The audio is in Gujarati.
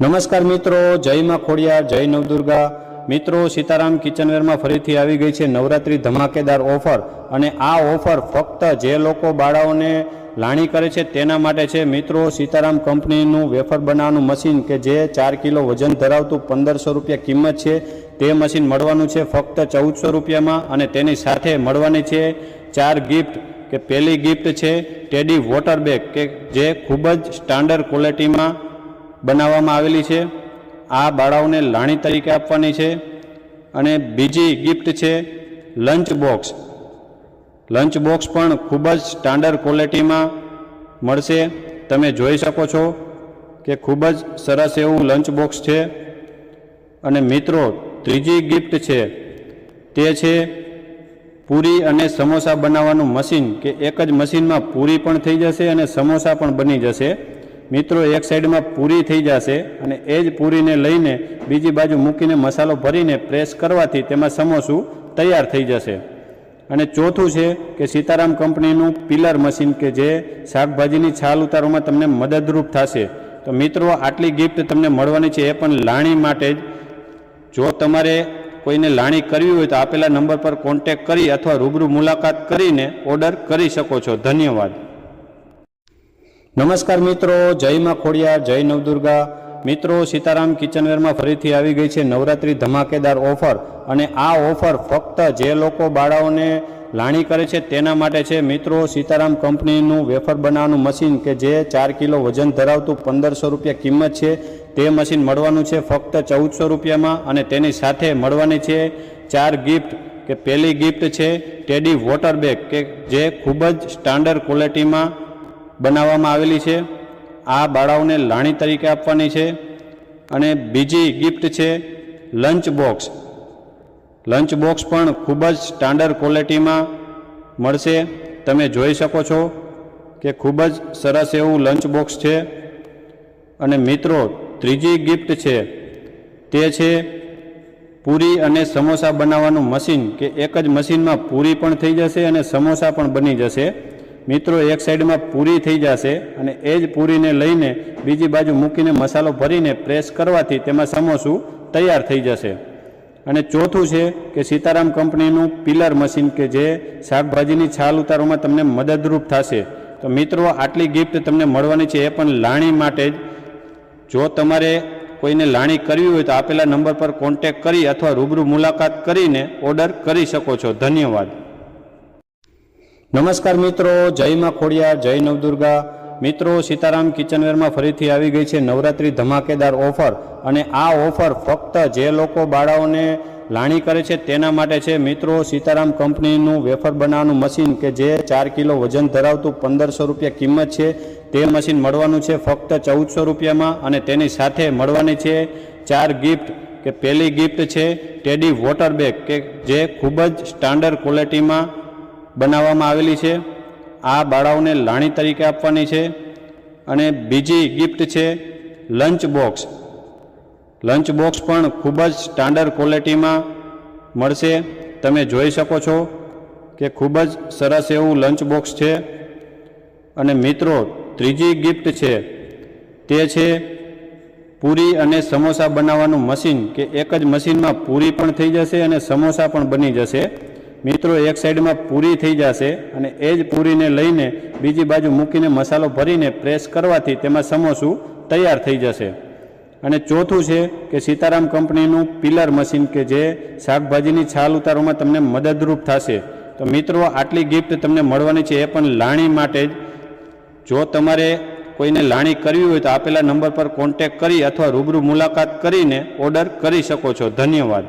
નમસ્કાર મિત્રો જય માં ખોડિયાર, જય નવદુર્ગા. મિત્રો, સીતારામ કિચનવેરમાં ફરીથી આવી ગઈ છે નવરાત્રી ધમાકેદાર ઓફર અને આ ઓફર ફક્ત જે લોકો બાળાઓને લાણી કરે છે તેના માટે છે. મિત્રો, સીતારામ કંપનીનું વેફર બનાવવાનું મશીન કે જે ચાર કિલો વજન ધરાવતું પંદરસો રૂપિયા કિંમત છે, તે મશીન મળવાનું છે ફક્ત ચૌદસો રૂપિયામાં અને તેની સાથે મળવાની છે ચાર ગિફ્ટ કે પહેલી ગિફ્ટ છે ટેડી વોટર બેગ કે જે ખૂબ જ સ્ટાન્ડર્ડ ક્વોલિટીમાં બનાવવામાં આવેલી છે. આ બાળાઓને લાણી તરીકે આપવાની છે અને બીજી ગિફ્ટ છે લંચ બોક્સ લંચ બોક્સ પણ ખૂબ જ સ્ટાન્ડર્ડ ક્વોલિટીમાં મળશે. તમે જોઈ શકો છો કે ખૂબ જ સરસ એવું લંચ બોક્સ છે. અને મિત્રો, ત્રીજી ગિફ્ટ છે તે છે પૂરી અને સમોસા બનાવવાનું મશીન કે એક જ મશીનમાં પૂરી પણ થઈ જશે અને સમોસા પણ બની જશે. મિત્રો, એક સાઈડમાં પૂરી થઈ જશે અને એ જ પૂરીને લઈને બીજી બાજુ મૂકીને મસાલો ભરીને પ્રેસ કરવાથી તેમાં સમોસું તૈયાર થઈ જશે. અને ચોથું છે કે સીતારામ કંપનીનું પિલર મશીન કે જે શાકભાજીની છાલ ઉતારવામાં તમને મદદરૂપ થશે. તો મિત્રો, આટલી ગિફ્ટ તમને મળવાની છે એ પણ લાણી માટે જ. જો તમારે કોઈને લાણી કરવી હોય તો આપેલા નંબર પર કોન્ટેક કરી અથવા રૂબરૂ મુલાકાત કરીને ઓર્ડર કરી શકો છો. ધન્યવાદ. નમસ્કાર મિત્રો જય માં ખોડિયાર, જય નવદુર્ગા. મિત્રો, સીતારામ કિચનવેરમાં ફરીથી આવી ગઈ છે નવરાત્રી ધમાકેદાર ઓફર અને આ ઓફર ફક્ત જે લોકો બાળાઓને લાણી કરે છે તેના માટે છે. મિત્રો, સીતારામ કંપનીનું વેફર બનાવવાનું મશીન કે જે ચાર કિલો વજન ધરાવતું પંદરસો રૂપિયા કિંમત છે, તે મશીન મળવાનું છે ફક્ત ચૌદસો રૂપિયામાં અને તેની સાથે મળવાની છે ચાર ગિફ્ટ કે પહેલી ગિફ્ટ છે ટેડી વોટર બેગ કે જે ખૂબ જ સ્ટાન્ડર્ડ ક્વોલિટીમાં બનાવવામાં આવેલી છે. આ બાળાઓને લાણી તરીકે આપવાની છે અને બીજી ગિફ્ટ છે લંચ બોક્સ લંચ બોક્સ પણ ખૂબ જ સ્ટાન્ડર્ડ ક્વોલિટીમાં મળશે. તમે જોઈ શકો છો કે ખૂબ જ સરસ એવું લંચ બોક્સ છે. અને મિત્રો, ત્રીજી ગિફ્ટ છે તે છે પૂરી અને સમોસા બનાવવાનું મશીન કે એક જ મશીનમાં પૂરી પણ થઈ જશે અને સમોસા પણ બની જશે. મિત્રો, એક સાઈડમાં પૂરી થઈ જશે અને એ જ પૂરીને લઈને બીજી બાજુ મૂકીને મસાલો ભરીને પ્રેસ કરવાથી તેમાં સમોસું તૈયાર થઈ જશે. અને ચોથું છે કે સીતારામ કંપનીનું પિલર મશીન કે જે શાકભાજીની છાલ ઉતારવામાં તમને મદદરૂપ થશે. તો મિત્રો, આટલી ગિફ્ટ તમને મળવાની છે એ પણ લાણી માટે જ. જો તમારે કોઈને લાણી કરવી હોય તો આપેલા નંબર પર કોન્ટેક કરી અથવા રૂબરૂ મુલાકાત કરીને ઓર્ડર કરી શકો છો. ધન્યવાદ. નમસ્કાર મિત્રો જય માં ખોડિયાર, જય નવદુર્ગા. મિત્રો, સીતારામ કિચનવેરમાં ફરીથી આવી ગઈ છે નવરાત્રી ધમાકેદાર ઓફર અને આ ઓફર ફક્ત જે લોકો બાળાઓને લાણી કરે છે તેના માટે છે. મિત્રો, સીતારામ કંપનીનું વેફર બનાવવાનું મશીન કે જે ચાર કિલો વજન ધરાવતું પંદરસો રૂપિયા કિંમત છે, તે મશીન મળવાનું છે ફક્ત ચૌદસો રૂપિયામાં અને તેની સાથે મળવાની છે ચાર ગિફ્ટ કે પહેલી ગિફ્ટ છે ટેડી વોટર બેગ કે જે ખૂબ જ સ્ટાન્ડર્ડ ક્વોલિટીમાં બનાવવામાં આવેલી છે. આ બાળાઓને લાણી તરીકે આપવાની છે અને બીજી ગિફ્ટ છે લંચ બોક્સ લંચ બોક્સ પણ ખૂબ જ સ્ટાન્ડર્ડ ક્વોલિટીમાં મળશે. તમે જોઈ શકો છો કે ખૂબ જ સરસ એવું લંચ બોક્સ છે. અને મિત્રો, ત્રીજી ગિફ્ટ છે તે છે પૂરી અને સમોસા બનાવવાનું મશીન કે એક જ મશીનમાં પૂરી પણ થઈ જશે અને સમોસા પણ બની જશે. મિત્રો, એક સાઈડમાં પૂરી થઈ જશે અને એ જ પૂરીને લઈને બીજી બાજુ મૂકીને મસાલો ભરીને પ્રેસ કરવાથી તેમાં સમોસું તૈયાર થઈ જશે. અને ચોથું છે કે સીતારામ કંપનીનું પિલર મશીન કે જે શાકભાજીની છાલ ઉતારવામાં તમને મદદરૂપ થશે. તો મિત્રો, આટલી ગિફ્ટ તમને મળવાની છે એ પણ લાણી માટે જ. જો તમારે કોઈને લાણી કરવી હોય તો આપેલા નંબર પર કોન્ટેક કરી અથવા રૂબરૂ મુલાકાત કરીને ઓર્ડર કરી શકો છો. ધન્યવાદ.